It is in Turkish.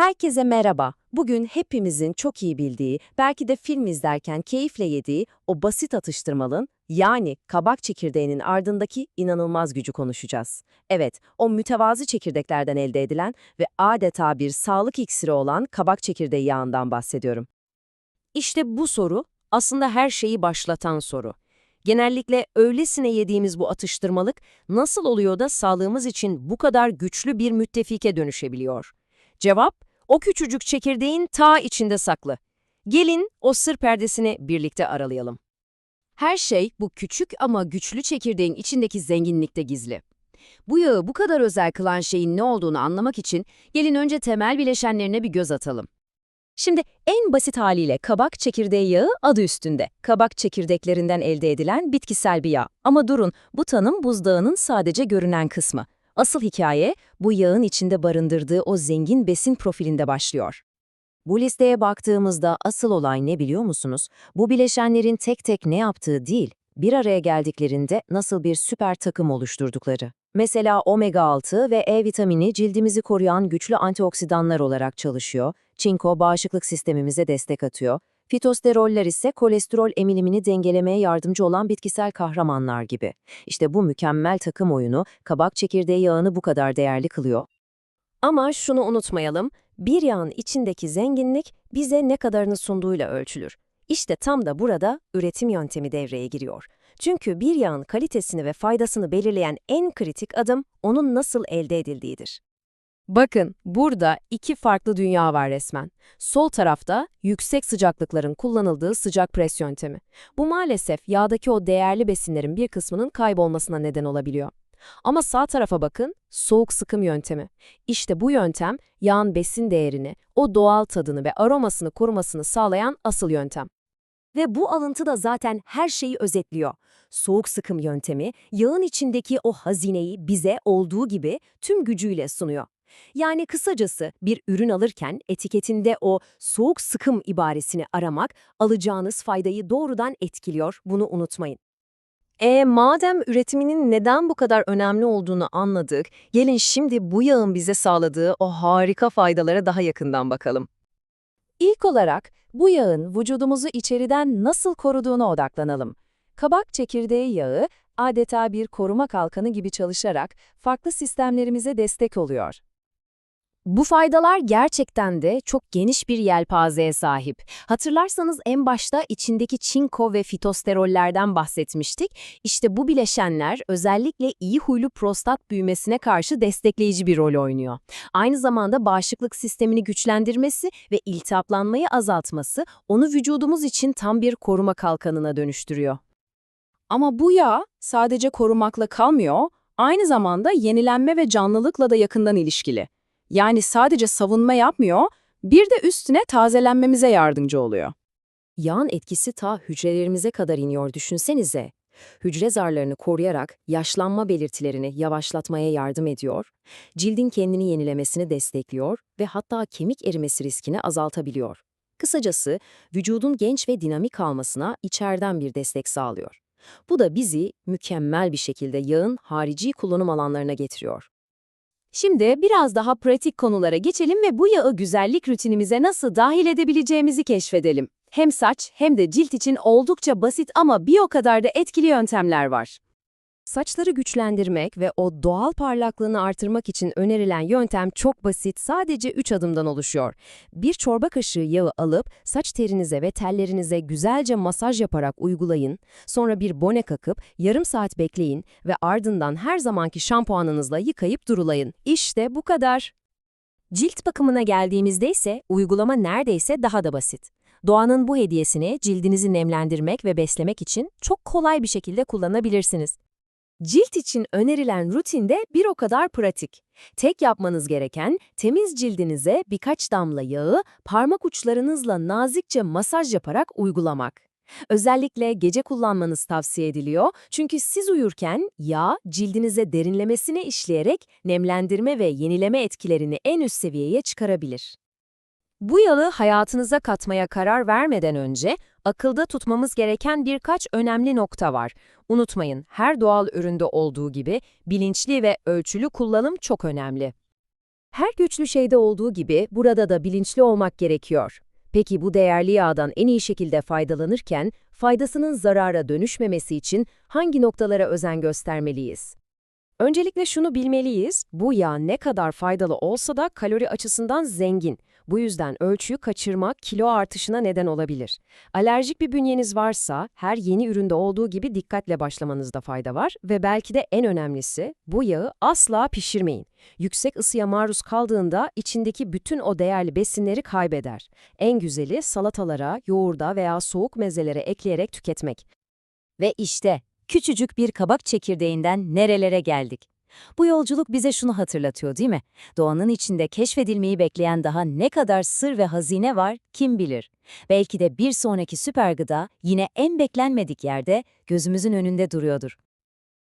Herkese merhaba. Bugün hepimizin çok iyi bildiği, belki de film izlerken keyifle yediği o basit atıştırmalın, yani kabak çekirdeğinin ardındaki inanılmaz gücü konuşacağız. Evet, o mütevazı çekirdeklerden elde edilen ve adeta bir sağlık iksiri olan kabak çekirdeği yağından bahsediyorum. İşte bu soru aslında her şeyi başlatan soru. Genellikle öylesine yediğimiz bu atıştırmalık nasıl oluyor da sağlığımız için bu kadar güçlü bir müttefike dönüşebiliyor? Cevap, o küçücük çekirdeğin ta içinde saklı. Gelin o sır perdesini birlikte aralayalım. Her şey bu küçük ama güçlü çekirdeğin içindeki zenginlikte gizli. Bu yağı bu kadar özel kılan şeyin ne olduğunu anlamak için gelin önce temel bileşenlerine bir göz atalım. Şimdi en basit haliyle kabak çekirdeği yağı adı üstünde. Kabak çekirdeklerinden elde edilen bitkisel bir yağ. Ama durun, bu tanım buzdağının sadece görünen kısmı. Asıl hikaye bu yağın içinde barındırdığı o zengin besin profilinde başlıyor. Bu listeye baktığımızda asıl olay ne biliyor musunuz? Bu bileşenlerin tek tek ne yaptığı değil, bir araya geldiklerinde nasıl bir süper takım oluşturdukları. Mesela omega-6 ve E vitamini cildimizi koruyan güçlü antioksidanlar olarak çalışıyor, çinko bağışıklık sistemimize destek atıyor, fitosteroller ise kolesterol emilimini dengelemeye yardımcı olan bitkisel kahramanlar gibi. İşte bu mükemmel takım oyunu kabak çekirdeği yağını bu kadar değerli kılıyor. Ama şunu unutmayalım, bir yağın içindeki zenginlik bize ne kadarını sunduğuyla ölçülür. İşte tam da burada üretim yöntemi devreye giriyor. Çünkü bir yağın kalitesini ve faydasını belirleyen en kritik adım onun nasıl elde edildiğidir. Bakın, burada iki farklı dünya var resmen. Sol tarafta yüksek sıcaklıkların kullanıldığı sıcak pres yöntemi. Bu maalesef yağdaki o değerli besinlerin bir kısmının kaybolmasına neden olabiliyor. Ama sağ tarafa bakın, soğuk sıkım yöntemi. İşte bu yöntem yağın besin değerini, o doğal tadını ve aromasını korumasını sağlayan asıl yöntem. Ve bu alıntı da zaten her şeyi özetliyor. Soğuk sıkım yöntemi, yağın içindeki o hazineyi bize olduğu gibi tüm gücüyle sunuyor. Yani kısacası bir ürün alırken etiketinde o soğuk sıkım ibaresini aramak alacağınız faydayı doğrudan etkiliyor, bunu unutmayın. E madem üretiminin neden bu kadar önemli olduğunu anladık, gelin şimdi bu yağın bize sağladığı o harika faydalara daha yakından bakalım. İlk olarak bu yağın vücudumuzu içeriden nasıl koruduğuna odaklanalım. Kabak çekirdeği yağı adeta bir koruma kalkanı gibi çalışarak farklı sistemlerimize destek oluyor. Bu faydalar gerçekten de çok geniş bir yelpazeye sahip. Hatırlarsanız en başta içindeki çinko ve fitosterollerden bahsetmiştik. İşte bu bileşenler özellikle iyi huylu prostat büyümesine karşı destekleyici bir rol oynuyor. Aynı zamanda bağışıklık sistemini güçlendirmesi ve iltihaplanmayı azaltması onu vücudumuz için tam bir koruma kalkanına dönüştürüyor. Ama bu yağ sadece korumakla kalmıyor, aynı zamanda yenilenme ve canlılıkla da yakından ilişkili. Yani sadece savunma yapmıyor, bir de üstüne tazelenmemize yardımcı oluyor. Yağın etkisi ta hücrelerimize kadar iniyor düşünsenize. Hücre zarlarını koruyarak yaşlanma belirtilerini yavaşlatmaya yardım ediyor, cildin kendini yenilemesini destekliyor ve hatta kemik erimesi riskini azaltabiliyor. Kısacası vücudun genç ve dinamik kalmasına içeriden bir destek sağlıyor. Bu da bizi mükemmel bir şekilde yağın harici kullanım alanlarına getiriyor. Şimdi biraz daha pratik konulara geçelim ve bu yağı güzellik rutinimize nasıl dahil edebileceğimizi keşfedelim. Hem saç hem de cilt için oldukça basit ama bir o kadar da etkili yöntemler var. Saçları güçlendirmek ve o doğal parlaklığını artırmak için önerilen yöntem çok basit, sadece 3 adımdan oluşuyor. Bir çorba kaşığı yağı alıp saç terinize ve tellerinize güzelce masaj yaparak uygulayın. Sonra bir bone kakıp yarım saat bekleyin ve ardından her zamanki şampuanınızla yıkayıp durulayın. İşte bu kadar. Cilt bakımına geldiğimizde ise uygulama neredeyse daha da basit. Doğanın bu hediyesini cildinizi nemlendirmek ve beslemek için çok kolay bir şekilde kullanabilirsiniz. Cilt için önerilen rutin de bir o kadar pratik. Tek yapmanız gereken temiz cildinize birkaç damla yağı parmak uçlarınızla nazikçe masaj yaparak uygulamak. Özellikle gece kullanmanız tavsiye ediliyor çünkü siz uyurken yağ cildinize derinlemesine işleyerek nemlendirme ve yenileme etkilerini en üst seviyeye çıkarabilir. Bu yağı hayatınıza katmaya karar vermeden önce akılda tutmamız gereken birkaç önemli nokta var. Unutmayın, her doğal üründe olduğu gibi bilinçli ve ölçülü kullanım çok önemli. Her güçlü şeyde olduğu gibi burada da bilinçli olmak gerekiyor. Peki bu değerli yağdan en iyi şekilde faydalanırken faydasının zarara dönüşmemesi için hangi noktalara özen göstermeliyiz? Öncelikle şunu bilmeliyiz, bu yağ ne kadar faydalı olsa da kalori açısından zengin. Bu yüzden ölçüyü kaçırmak kilo artışına neden olabilir. Alerjik bir bünyeniz varsa her yeni üründe olduğu gibi dikkatle başlamanızda fayda var ve belki de en önemlisi bu yağı asla pişirmeyin. Yüksek ısıya maruz kaldığında içindeki bütün o değerli besinleri kaybeder. En güzeli salatalara, yoğurda veya soğuk mezelere ekleyerek tüketmek. Ve işte küçücük bir kabak çekirdeğinden nerelere geldik. Bu yolculuk bize şunu hatırlatıyor değil mi? Doğanın içinde keşfedilmeyi bekleyen daha ne kadar sır ve hazine var kim bilir. Belki de bir sonraki süper gıda yine en beklenmedik yerde gözümüzün önünde duruyordur.